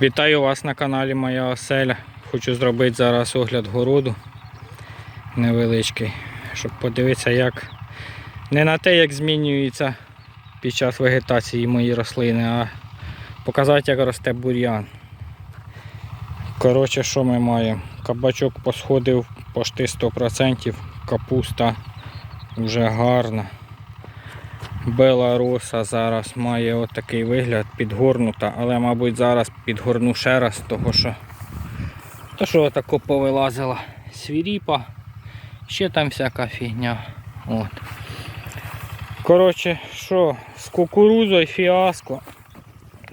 Вітаю вас на каналі Моя Оселя. Хочу зробити зараз огляд городу невеличкий, щоб подивитися, як не на те, як змінюється під час вегетації мої рослини, а показати, як росте бур'ян. Коротше, що ми маємо? Кабачок посходив почти 100%, капуста вже гарна. Беларуса зараз має отакий вигляд, підгорнута, але мабуть зараз підгорну ще раз, того що то що отако повилазила свіріпа, ще там всяка фігня. От. Коротше, що, з кукурузою фіаско.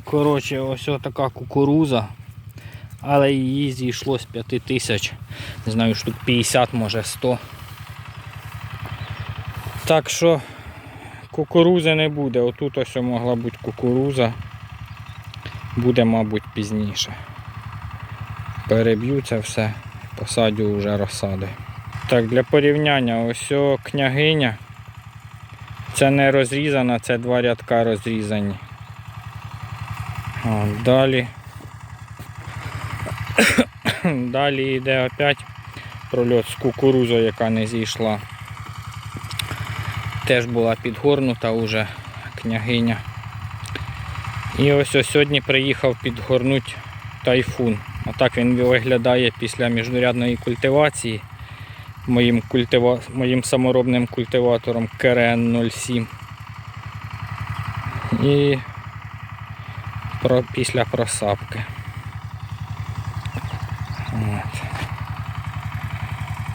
Коротше, ось така кукуруза. Але її зійшло з 5 тисяч, не знаю, штук 50, може 100. Так що Кукурузи не буде. Отут ось могла бути кукуруза. Буде, мабуть, пізніше. Переб'ю це все, посадю вже розсади. Так, для порівняння, ось о княгиня. Це не розрізана, це два рядка розрізані. О, далі. Далі йде опять прольот з кукурузою, яка не зійшла теж була підгорнута уже княгиня. І ось ось сьогодні приїхав підгорнути тайфун. Отак він виглядає після міжнарядної культивації моїм, культива... моїм саморобним культиватором КРН 07. І про... після просапки. От.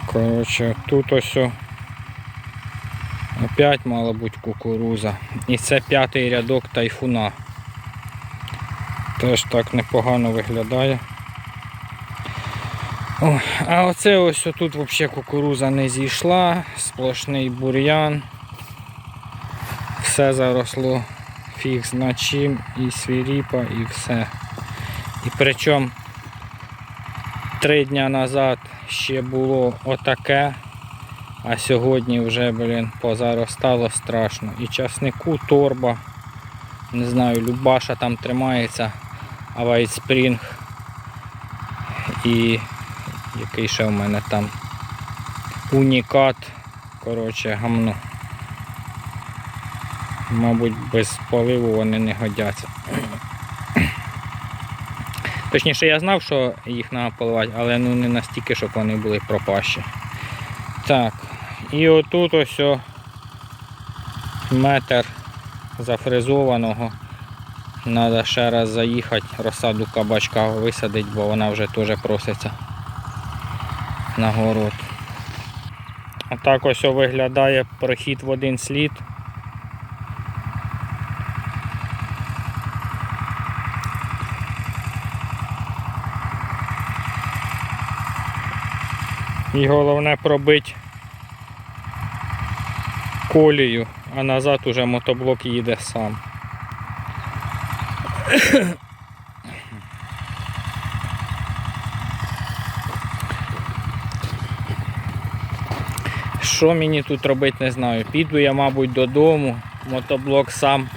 Коротше, тут ось. О Опять мала бути кукуруза. І це п'ятий рядок тайфуна. Теж так непогано виглядає. О, а оце ось тут взагалі кукуруза не зійшла, сплошний бур'ян. Все заросло фіг зна чим, і свіріпа, і все. І причому три дні назад ще було отаке. А сьогодні вже, блін, позаростало страшно. І часнику торба. Не знаю, Любаша там тримається, а White І який ще в мене там унікат. Коротше, гамно. Мабуть, без поливу вони не годяться. Точніше, я знав, що їх треба поливати, але ну не настільки, щоб вони були пропащі. Так, і отут ось метр зафризованого. Треба ще раз заїхати, розсаду кабачка висадити, бо вона вже теж проситься на город. Отак ось виглядає прохід в один слід. І головне пробити колію, а назад уже мотоблок їде сам. Що мені тут робити, не знаю. Піду я, мабуть, додому, мотоблок сам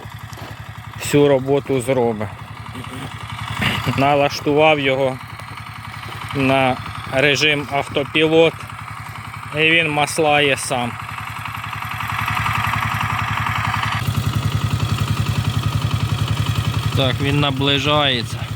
всю роботу зробить. Налаштував його на режим автопілот і він маслає сам. Так, він наближається.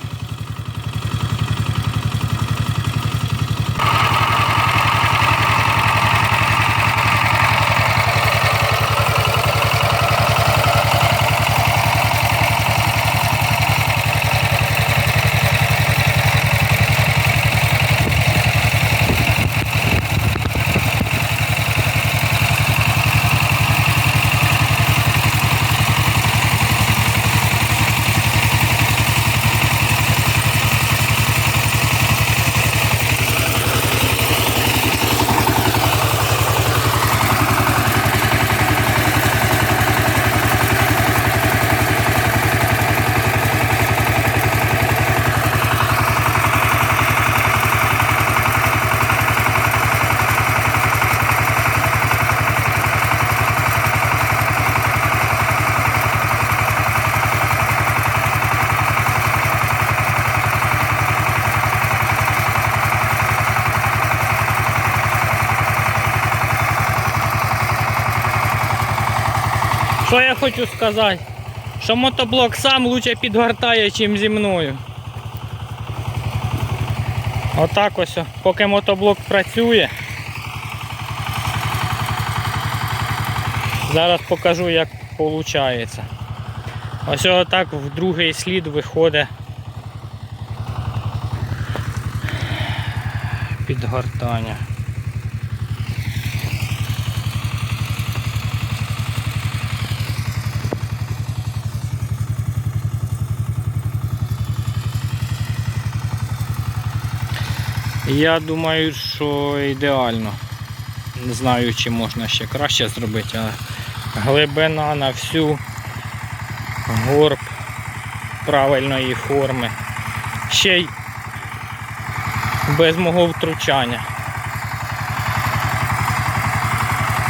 Що я хочу сказати? Що мотоблок сам лучше підгортає, чим зі мною. Отак ось, поки мотоблок працює. Зараз покажу, як виходить. Ось отак в другий слід виходить підгортання. Я думаю, що ідеально. Не знаю, чи можна ще краще зробити, а глибина на всю горб правильної форми. Ще й без мого втручання.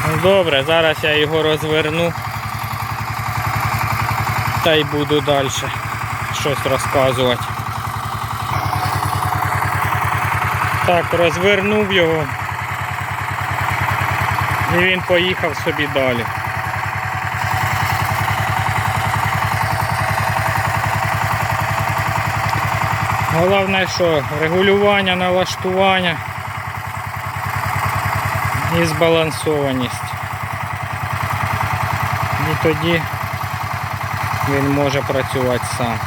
Ну, Добре, зараз я його розверну та й буду далі щось розказувати. Так, розвернув його. І він поїхав собі далі. Головне, що регулювання, налаштування і збалансованість. І тоді він може працювати сам.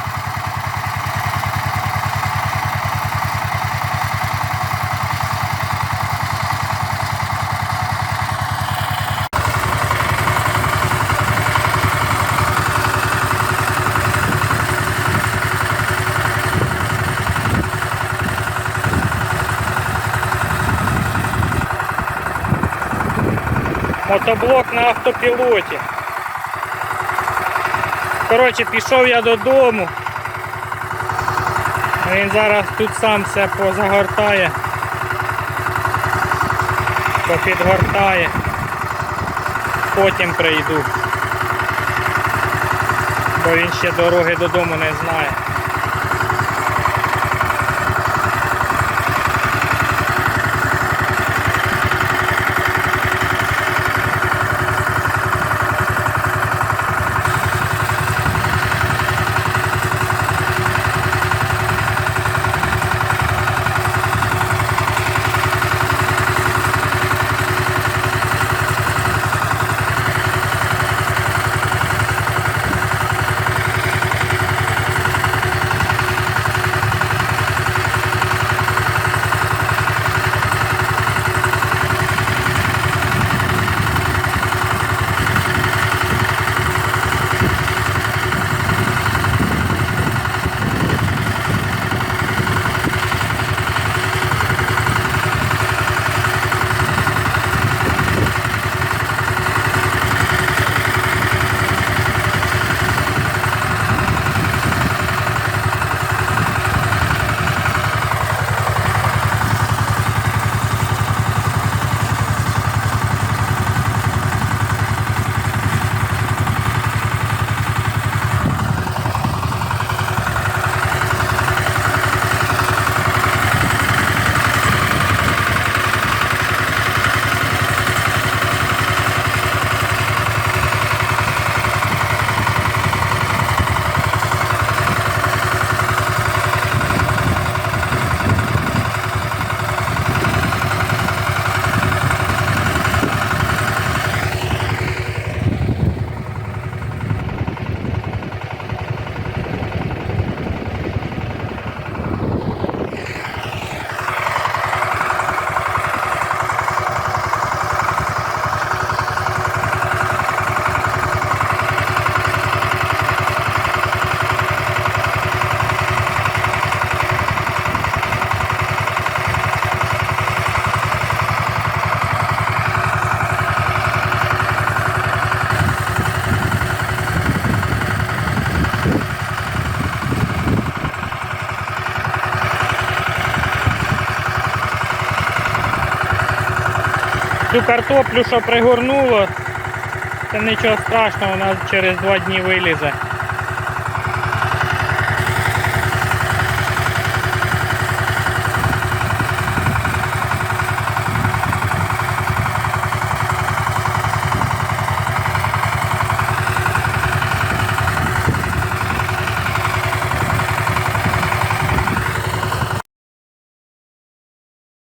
Мотоблок на автопілоті. Коротше, пішов я додому. Він зараз тут сам все позагортає, попідгортає. Потім прийду. Бо він ще дороги додому не знає. Цю картоплю, що пригорнуло, це нічого страшного, вона через два дні вилізе.